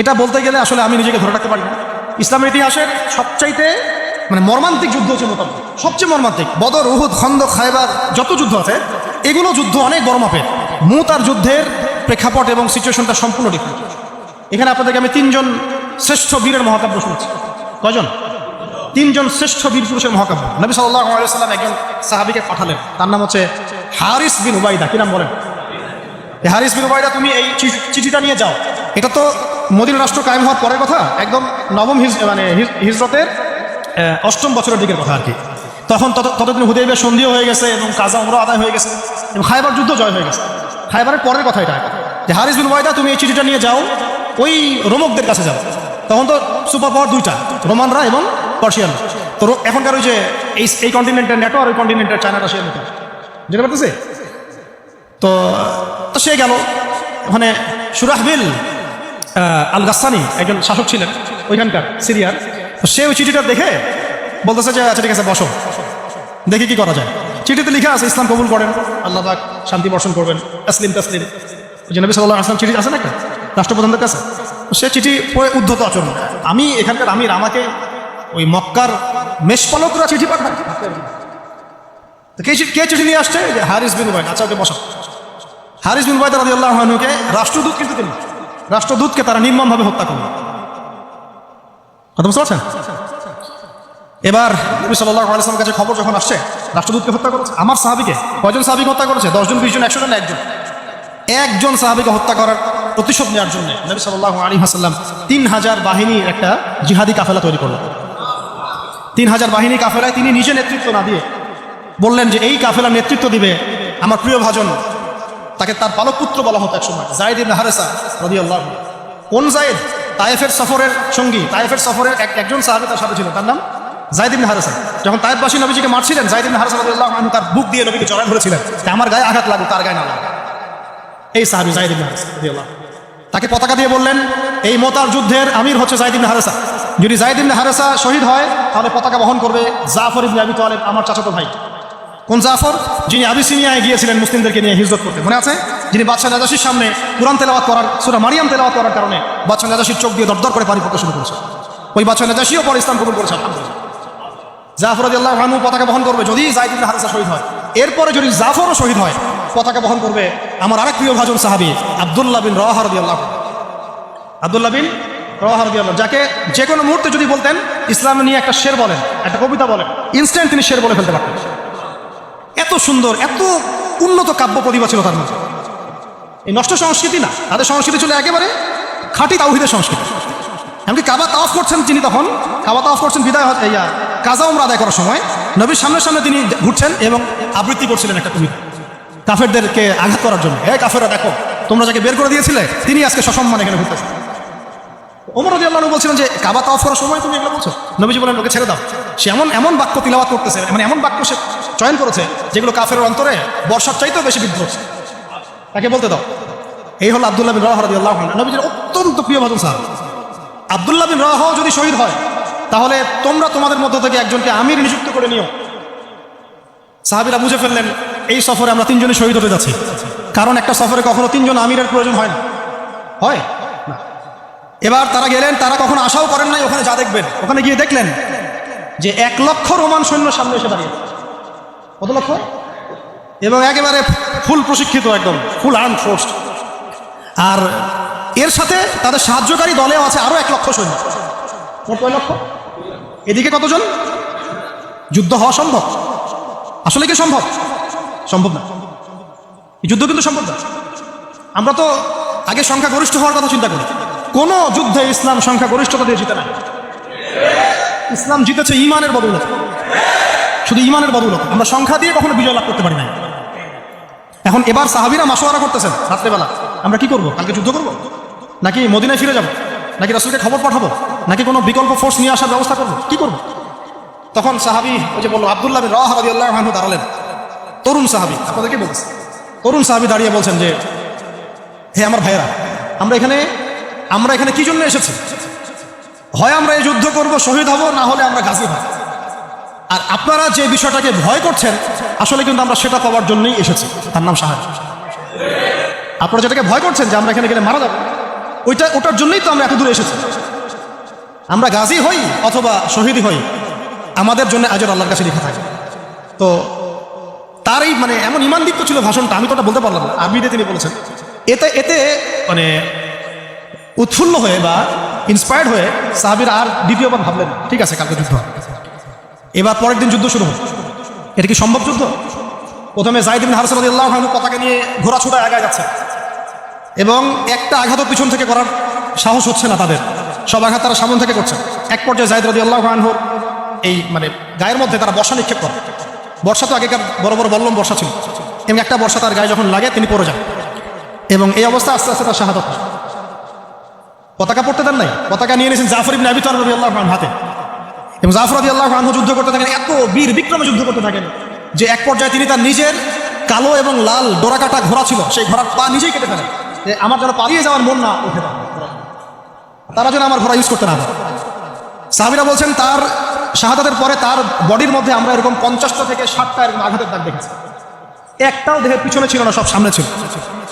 এটা বলতে গেলে আসলে আমি নিজেকে ধরে রাখতে পারি না। ইসলামের ইতিহাসের সবচাইতে মানে মর্মান্তিক যুদ্ধ হচ্ছে মোতাবেক। সবচেয়ে মর্মান্তিক, বদর, উহুদ, খন্দ, খায়বার, যত যুদ্ধ আছে, এগুলো যুদ্ধ অনেক বড় মাপের। মুত আর যুদ্ধের প্রেক্ষাপট এবং সিচুয়েশনটা সম্পূর্ণ ডিফারেন্ট এখানে আপনাদেরকে আমি তিনজন শ্রেষ্ঠ বীরের মহাকাব্য শুনেছি। কয়জন? তিনজন শ্রেষ্ঠ বীর পুরুষের মহাকাব্য। নবী সাল্লাম একজন সাহাবিকে পাঠালেন। তার নাম হচ্ছে হারিস বিন উবাইদা কি নাম বলেন? হারিস বিন উবাইদা তুমি এই চিঠিটা নিয়ে যাও। এটা তো মদিনা রাষ্ট্র কায়েম হওয়ার পরের কথা, একদম নবম হিজ মানে হিজ- হিজরতের অষ্টম বছরের দিকের কথা আর কি। তখন তত, ততদিন হুদেবের সন্ধিও হয়ে গেছে এবং কাজা উমরা আদায় হয়ে গেছে এবং খাইবার যুদ্ধ জয় হয়ে গেছে। খাইবারের পরের কথা এটা যে হারিস বিন ওয়াইদা, তুমি এই চিঠিটা নিয়ে যাও, ওই রোমকদের কাছে যাও। তখন তো সুপার পাওয়ার দুইটা, রোমানরা এবং পার্সিয়ান। তো এখনকার ওই যে এই এই কন্টিনেন্টের নেটো আর ওই কন্টিনেন্টের চায়না রাশিয়ার মতো যেতে পারতেছে? তো তো সে গেল। ওখানে সুরাহবিল আল গাস্তানি একজন শাসক ছিলেন ওইখানকার সিরিয়ার। তো সে ওই চিঠিটা দেখে বলতেছে যে আচ্ছা ঠিক আছে, বসো। দেখি কি করা যায়। চিঠিতে লিখা আছে, ইসলাম কবুল করেন, আল্লাহ পাক শান্তি বর্ষণ করবেন, তসলিম তসলিম। যে নবী সাল্লাহ আসলাম চিঠি আছে না একটা? রাষ্ট্রপ্রধানদের কাছে? সে চিঠি পড়ে উদ্ধত আচরণ। আমি, এখানকার আমির, আমাকে ওই মক্কার মেষপালকরা চিঠি পাঠায়। তো কে কে চিঠি নিয়ে আসছে? হারিস বিন উবাইদ আচ্ছা ওকে বসো। হারিস বিন উবাইদ রাদিয়াল্লাহু আনহুকে রাষ্ট্রদূত কিন্তু তিনি। রাষ্ট্রদূতকে তারা নির্মমভাবে হত্যা করল। কথা বুঝতে পারছেন? এবার নবী ওয়াসাল্লামের কাছে খবর যখন আসছে, রাষ্ট্রদূতকে হত্যা করেছে। আমার সাহাবিকে? কয়জন সাহাবিকে হত্যা করেছে? দশজন, বিশজন একশো জন একজন? একজন সাহাবিকে হত্যা করার প্রতিশোধ নেওয়ার জন্য নবী সাল্লাল্লাহু আলাইহি ওয়াসাল্লাম তিন হাজার বাহিনীর একটা জিহাদি কাফেলা তৈরি করলেন। তিন হাজার বাহিনী কাফেলায় তিনি নিজে নেতৃত্ব না দিয়ে বললেন যে, এই কাফেলার নেতৃত্ব দিবে আমার প্রিয় ভাজন তাকে তার পালক পুত্র বলা হতো একসময়, জায়দ ইবনে হারেসা রাদিয়াল্লাহু আনহু। কোন জায়েদ? তায়েফের সফরের সঙ্গী, তায়েফের সফরের এক একজন সাহাবী তার সাথে ছিল। তার নাম জায়দ ইবনে হারেসা। যখন তায়েফবাসী নবীজিকে মারছিলেন, জায়দ ইবনে হারেসা রাদিয়াল্লাহু আনহু তার বুক দিয়ে নবীকে জড়ায় ধরেছিলেন। আমার গায়ে আঘাত লাগুক তার গায়ে না লাগুক এই সাহাবী জায়দ ইবনে হারেসা রাদিয়াল্লাহু। তাকে পতাকা দিয়ে বললেন, এই মোতার যুদ্ধের আমির হচ্ছে জায়দ ইবনে হারেসা। যদি জায়দ ইবনে হারেসা শহীদ হয়, তাহলে পতাকা বহন করবে জাফর ইবনে আবি তালেব, আমার চাচাতো ভাই। কোন জাফর? যিনি আবিসিনিয়ায় গিয়েছিলেন মুসলিমদেরকে নিয়ে হিজরত করতে। মনে আছে? যিনি বাদশাহ নাজাসির সামনে কোরআন তেলাওয়াত করার সুরা মারিয়াম তেলাওয়াত করার কারণে বাদশাহ নাজাসির চোখ দিয়ে দরদর করে পানি পড়তে শুরু করেছে। ওই বাদশাহ নাজাসিও পরে ইসলাম কবুল করেছে জাফর আল্লাহ ভানু পতাকা বহন করবে যদি জাইদ ইবনে শহীদ হয়। এরপরে যদি জাফরও শহীদ হয়, পতাকা বহন করবে আমার আরেক প্রিয় ভাজন সাহাবী, আব্দুল্লাহ বিন রাহা রাদিয়াল্লাহু আব্দুল্লাহ বিন রাহা রাদিয়াল্লাহু যাকে যে কোনো মুহূর্তে যদি বলতেন, ইসলাম নিয়ে একটা শের বলেন, একটা কবিতা বলেন, ইনস্ট্যান্ট তিনি শের বলে ফেলতে পারতেন। এত সুন্দর, এত উন্নত কাব্য প্রতিভা ছিল তার মধ্যে। এই নষ্ট সংস্কৃতি না, তাদের সংস্কৃতি ছিল একেবারে খাঁটি তাওহিদের সংস্কৃতি। এমনকি কাবা তাওয়াফ করছেন তিনি তখন, কাবা তাওয়াফ করছেন বিদায় ইয়া কাজা উমরা আদায় করার সময়, নবীর সামনে সামনে তিনি ঘুরছেন এবং আবৃত্তি করছিলেন একটা কবিতা। কাফেরদেরকে আঘাত করার জন্য, হে কাফেরা দেখো, তোমরা যাকে বের করে দিয়েছিলে তিনি আজকে সসম্মান এখানে ঘুরতেছেন ওমর রাজি আল্লাহ বলছিলেন যে, কাবা তাওয়াফ করার সময় তুমি এগুলো বলছো? নবীজি বলেন ওকে ছেড়ে দাও। সে এমন এমন বাক্য তিলাবাত করতেছে মানে এমন বাক্য সে চয়ন করেছে, যেগুলো কাফের অন্তরে বর্ষার চাইতেও বেশি বিদ্ধ। হচ্ছে তাকে বলতে দাও। এই হলো আব্দুল্লাহ বিন রাহ রাজি আল্লাহ নবীজির অত্যন্ত প্রিয় ভাজন সাহেব আব্দুল্লাহ বিন রাহ যদি শহীদ হয়, তাহলে তোমরা তোমাদের মধ্য থেকে একজনকে আমির নিযুক্ত করে নিও। সাহাবিরা বুঝে ফেললেন, এই সফরে আমরা তিনজনই শহীদ হতে যাচ্ছি। কারণ একটা সফরে কখনো তিনজন আমিরের প্রয়োজন হয় না। হয়? এবার তারা গেলেন, তারা কখনো আশাও করেন নাই, ওখানে যা দেখবেন। ওখানে গিয়ে দেখলেন যে এক লক্ষ রোমান সৈন্য সামনে এসে দাঁড়িয়ে কত লক্ষ? এবং একেবারে ফুল প্রশিক্ষিত একদম, ফুল আর্ম ফোর্স। আর এর সাথে তাদের সাহায্যকারী দলেও আছে আরও এক লক্ষ সৈন্য। কয় লক্ষ? এদিকে কতজন? যুদ্ধ হওয়া সম্ভব। আসলে কি সম্ভব? সম্ভব না। যুদ্ধ কিন্তু সম্ভব না। আমরা তো আগে সংখ্যা গরিষ্ঠ হওয়ার কথা চিন্তা করি। কোন যুদ্ধে ইসলাম সংখ্যা গরিষ্ঠতা দিয়ে জিতে না ইসলাম জিতেছে ইমানের বদৌলত। শুধু ইমানের বদৌলত। আমরা সংখ্যা দিয়ে কখনো বিজয় লাভ করতে পারি না এখন এবার সাহাবিরা মাসোয়ারা করতেছেন রাত্রেবেলা। আমরা কি করব? কালকে যুদ্ধ করব? নাকি মদিনায় ফিরে যাব? নাকি রাসুলকে খবর পাঠাবো? নাকি কোনো বিকল্প ফোর্স নিয়ে আসার ব্যবস্থা করব? কি করব? তখন সাহাবি ওই যে বলল, আবদুল্লাহ রাহ রাদিয়াল্লাহু আনহু দাঁড়ালেন। তরুণ সাহাবি আপনাদেরকে বলতেছে তরুণ সাহাবি দাঁড়িয়ে বলছেন যে, হে আমার ভাইয়েরা, আমরা এখানে আমরা এখানে কি জন্য এসেছি? হয় আমরা এই যুদ্ধ করব, শহীদ হব, না হলে আমরা গাজী হব। আর আপনারা যে বিষয়টাকে ভয় করছেন, আসলে কিন্তু আমরা সেটা পাওয়ার জন্যই এসেছি। তার নাম সাহায্য আপনারা যেটাকে ভয় করছেন যে আমরা এখানে গেলে মারা যাব, ওইটা, ওটার জন্যই তো আমরা এত দূরে এসেছি। আমরা গাজী হই অথবা শহীদ হই, আমাদের জন্য আজর আল্লাহর কাছে লেখা থাকে। তো তার এই মানে এমন ইমানদীপ্ত ছিল ভাষণটা, আমি তো বলতে পারলাম আরবিতে তিনি বলেছেন, এতে এতে মানে উৎফুল্ল হয়ে বা ইন্সপায়ার্ড হয়ে সাহাবির আর দ্বিতীয়বার ভাবলেন, ঠিক আছে, কালকে যুদ্ধ এবার পরের দিন যুদ্ধ শুরু হবে। এটা কি সম্ভব যুদ্ধ? প্রথমে জাহিদিন হারসাবাদ আল্লাহ পতাকা নিয়ে ঘোরা ছুটা আগায় যাচ্ছে। এবং একটা আঘাতও পিছন থেকে করার সাহস হচ্ছে না তাদের। সব আঘাত তারা সামন থেকে করছে। এক পর্যায়ে জাহিদ রদি আল্লাহ আনহুর এই মানে গায়ের মধ্যে তারা বর্ষা নিক্ষেপ করে। বর্ষা তো আগেকার বড় বড় বল্লম বর্ষা ছিল। এবং একটা বর্ষা তার গায়ে যখন লাগে তিনি পড়ে যান। এবং এই অবস্থা আস্তে আস্তে তার হয়। পতাকা পড়তে দেন নাই? পতাকা নিয়ে নিয়েছেন জাফর ইবনে আবি তালিব রাদিয়াল্লাহু আনহু হাতে। এবং জাফর রাদিয়াল্লাহু আনহু যুদ্ধ করতে থাকেন, এত বীর বিক্রমে যুদ্ধ করতে থাকেন যে এক পর্যায়ে তিনি তার নিজের কালো এবং লাল ডোরাকাটা ঘোড়া ছিল, সেই ঘোড়ার পা নিজেই কেটে ফেলেন। যে আমার যেন পালিয়ে যাওয়ার মন না উঠে। তারা যেন আমার ঘোড়া ইউজ করতে না সাহাবিরা বলছেন, তার শাহাদাতের পরে তার বডির মধ্যে আমরা এরকম পঞ্চাশটা থেকে ষাটটা এরকম আঘাতের দাগ দেখেছি। একটাও দেহের পিছনে ছিল না, সব সামনে ছিল।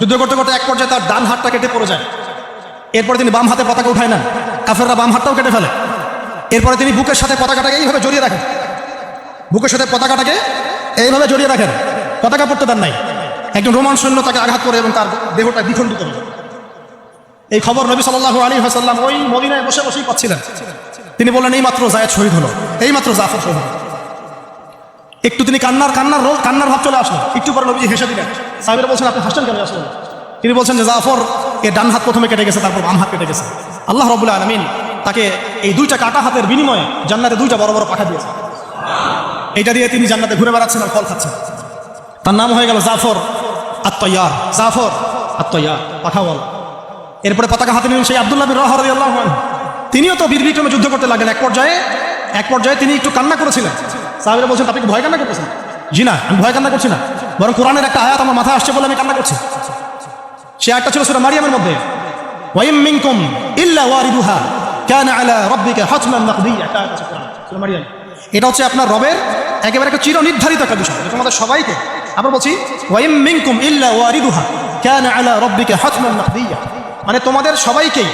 যুদ্ধ করতে করতে এক পর্যায়ে তার ডান হাতটা কেটে পড়ে যায়। এরপরে তিনি বাম হাতে পতাকা উঠায় নেন। কাফেররা বাম হাতটাও কেটে ফেলে। এরপরে তিনি বুকের সাথে পতাকাটাকে এইভাবে জড়িয়ে রাখেন। বুকের সাথে পতাকাটাকে এইভাবে জড়িয়ে রাখেন। পতাকা পড়তে দেন নাই। একজন রোমান সৈন্য তাকে আঘাত করে এবং তার দেহটা দ্বিখণ্ডিত হল। এই খবর নবী সাল্লাহ আলী হাসাল্লাম ওই মদিনায় বসে বসেই পাচ্ছিলেন। তিনি বললেন, এই মাত্র জায়দ শহীদ হলো। এই মাত্র জাফর শহীদ একটু তিনি কান্নার কান্নার রোল, কান্নার ভাব চলে আসলো। একটু পরে নবীজি হেসে দিলেন। সাহেবের বলছেন, আপনি হাসছেন কেন আসলেন তিনি বলছেন যে জাফর, এ ডান হাত প্রথমে কেটে গেছে, তারপর বাম হাত কেটে গেছে। আল্লাহ রবুল্লাহ আলমিন তাকে এই দুইটা কাটা হাতের বিনিময়ে জান্নাতে দুইটা বড় বড় পাঠা দিয়েছে এইটা দিয়ে তিনি জান্নাতে ঘুরে বেড়াচ্ছেন আর ফল খাচ্ছেন। তার নাম হয়ে গেল জাফর আত্ময়ার জাফর আত্ময়ার পাঠাওয়াল এরপরে পতাকা হাতে নিলেন সেই আব্দুল্লাহ বিন রহর আল্লাহ তিনিও তো বীর বিক্রমে যুদ্ধ করতে লাগলেন। এক পর্যায়ে এক পর্যায়ে তিনি একটু কান্না করেছিলেন। সাহেবেরা বলছেন, আপনি ভয় কান্না করতেছেন? জি না, আমি ভয় কান্না করছি না। বরং কোরআনের একটা আয়াত আমার মাথায় আসছে বলে আমি কান্না করছি। সে একটা ছিল সেটা মারিয়ামের মধ্যে। ওয়াইম মিনকুম ইল্লা ওয়ারিদুহা। কানা আলা রাব্বিকা হাতমান মাকদিয়া কোরআনে, মারিয়াম। এটা হচ্ছে আপনার রবের একেবারে একটা চির নির্ধারিত একটা বিষয়। এটা তোমাদের সবাইকে। আবার বলছি ওয়াইম মিনকুম ইল্লা ওয়ারিদুহা। কানা আলা রাব্বিকা হাতমান মাকদিয়া মানে তোমাদের সবাইকেই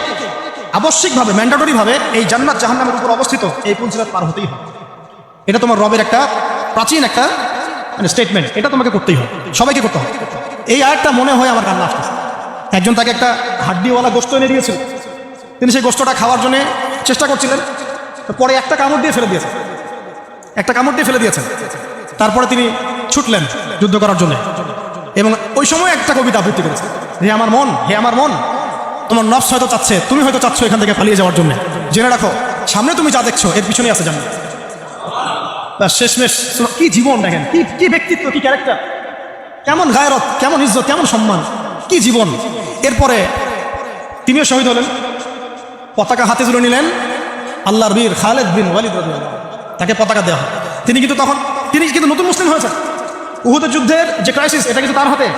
আবশ্যিকভাবে ম্যান্ডাটরি ভাবে এই জান্নাত জাহান্নামের উপর অবস্থিত এই পুলসিরাত পার হতেই হবে। এটা তোমার রবের একটা প্রাচীন একটা মানে স্টেটমেন্ট এটা তোমাকে করতেই হবে। সবাইকে করতে হবে। এই আয়াতটা মনে হয় আমার কান্না আসতেছে। একজন তাকে একটা হাড্ডিওয়ালা গোস্ত এনে দিয়েছিল। তিনি সেই গোস্তটা খাওয়ার জন্য চেষ্টা করছিলেন। পরে একটা কামড় দিয়ে ফেলে দিয়েছেন। একটা কামড় দিয়ে ফেলে দিয়েছেন। তারপরে তিনি ছুটলেন যুদ্ধ করার জন্য। এবং ওই সময় একটা কবিতা আবৃত্তি করেছে হে আমার মন, হে আমার মন, তোমার নফস হয়তো চাচ্ছে, তুমি হয়তো চাচ্ছ এখান থেকে পালিয়ে যাওয়ার জন্য। জেনে রাখো, সামনে তুমি যা দেখছ, এর পিছনেই আছে জানো শেষমেশ কি জীবন দেখেন, কি কি ব্যক্তিত্ব, কি ক্যারেক্টার কেমন গায়রত কেমন ইজ্জত, কেমন সম্মান। কি জীবন। এরপরে তিনিও শহীদ হলেন। পতাকা হাতে তুলে নিলেন আল্লাহর বীর খালেদ বিন ওয়ালিদ তাকে পতাকা দেওয়া হয়। তিনি কিন্তু তখন, তিনি কিন্তু নতুন মুসলিম হয়েছেন। উহুদের যুদ্ধের যে ক্রাইসিস এটা কিন্তু তার হাতে।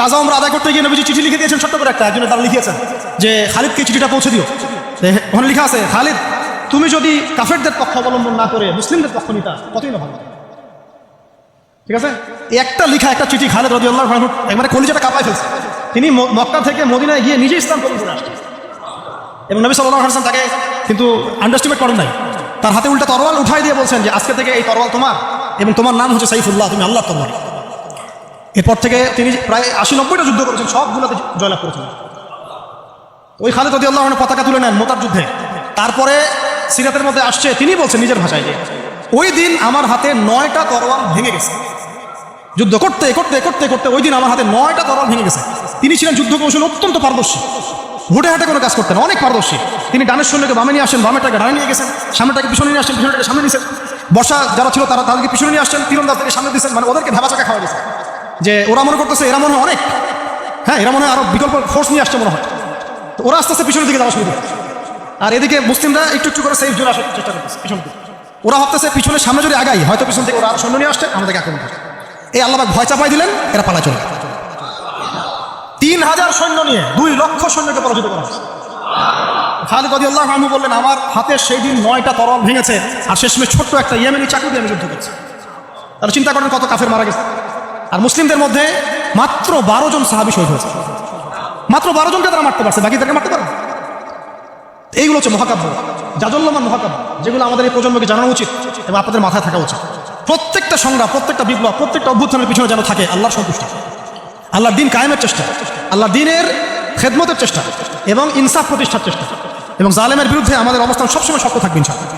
কাজা আমরা আদায় করতে গিয়ে নবীজি চিঠি লিখে দিয়েছেন ছোট্ট করে একটা, একজনে তারা লিখিয়েছেন যে, খালিদকে চিঠিটা পৌঁছে দিও। ওখানে লেখা আছে, খালিদ, তুমি যদি কাফেরদের পক্ষ অবলম্বন না করে মুসলিমদের পক্ষ নিতা, কতই না ভালো। ঠিক আছে? একটা লিখা, একটা চিঠি খালেদ রদি আল্লাহ একবারে কলিজাটা কাঁপায় ফেলছে। তিনি মক্কা থেকে মদিনায় গিয়ে নিজে ইসলাম করে এবং নবী সাল্লাহ হাসান তাকে কিন্তু আন্ডারস্টিমেট করেন নাই। তার হাতে উল্টা তরোয়াল উঠাই দিয়ে বলছেন যে, আজকে থেকে এই তরোয়াল তোমার এবং তোমার নাম হচ্ছে সাইফুল্লাহ, তুমি আল্লাহ তরোয়াল। এরপর থেকে তিনি প্রায় আশি নব্বইটা যুদ্ধ করেছেন, সবগুলোতে জয়লাভ করেছেন। ওই খালেদ রদি আল্লাহ পতাকা তুলে নেন মোতার যুদ্ধে। তারপরে সিরাতের মধ্যে আসছে, তিনি বলছেন নিজের ভাষায় যে, ওই দিন আমার হাতে নয়টা তরোয়াল ভেঙে গেছে। যুদ্ধ করতে করতে করতে করতে ওই দিন আমার হাতে নয়টা তরোয়াল ভেঙে গেছে। তিনি ছিলেন যুদ্ধ কৌশল অত্যন্ত পারদর্শী। হুটে হাটে কোনো কাজ করতেন, অনেক পারদর্শী। তিনি ডানের সৈন্যকে বামে নিয়ে আসেন বামেটাকে ডানে নিয়ে গেছেন, সামনেটাকে পিছনে নিয়ে আসছেন পিছনেটাকে সামনে নিয়েছেন। বসা যারা ছিল তারা তাদেরকে পিছনে নিয়ে আসছেন তীরন্দাজ থেকে সামনে দিয়েছেন মানে ওদেরকে ভেবা চাকা খাওয়া দিয়েছে যে ওরা মনে করতেছে, এরা মনে হয় অনেক। হ্যাঁ এরা মনে হয় আরও বিকল্প ফোর্স নিয়ে আসছে মনে হয়। তো ওরা আস্তে আস্তে পিছনের দিকে যাওয়া শুরু করে। আর এদিকে মুসলিমরা একটু একটু করে সেফ জোন আসার চেষ্টা করতেছে, পিছন ওরা ভাবতেছে পিছনে সামনে যদি আগাই, হয়তো পিছন থেকে ওরা সৈন্য নিয়ে আসছে, আমাদেরকে আক্রমণ করছে। এই আল্লাহবাক ভয় চাপাই দিলেন, এরা পালা চলে তিন হাজার সৈন্য নিয়ে দুই লক্ষ সৈন্যকে পরাজিত করা হয়েছে। খালিদ আল্লাহ আমি বললেন, আমার হাতে সেই দিন নয়টা তরল ভেঙেছে, আর শেষমেশ ছোট্ট একটা ইয়েমেনি চাকরি দিয়ে আমি যুদ্ধ করছি। তাহলে চিন্তা করেন কত কাফের মারা গেছে। আর মুসলিমদের মধ্যে মাত্র বারো জন সাহাবি শহীদ হয়েছে। মাত্র বারো জনকে তারা মারতে পারছে, বাকিদেরকে মারতে পারে এইগুলো হচ্ছে মহাকাব্য। জাজল্যমান মহাকাব্য, যেগুলো আমাদের এই প্রজন্মকে জানানো উচিত এবং আপনাদের মাথায় থাকা উচিত। প্রত্যেকটা সংগ্রাম, প্রত্যেকটা বিপ্লব, প্রত্যেকটা অভ্যুত্থানের পিছনে যেন থাকে আল্লাহর সন্তুষ্টি। আল্লাহ দিন কায়েমের চেষ্টা আল্লাহ দিনের খেদমতের চেষ্টা এবং ইনসাফ প্রতিষ্ঠার চেষ্টা। এবং জালেমের বিরুদ্ধে আমাদের অবস্থান সবসময় শক্ত থাকবে, ইনশাআল্লাহ।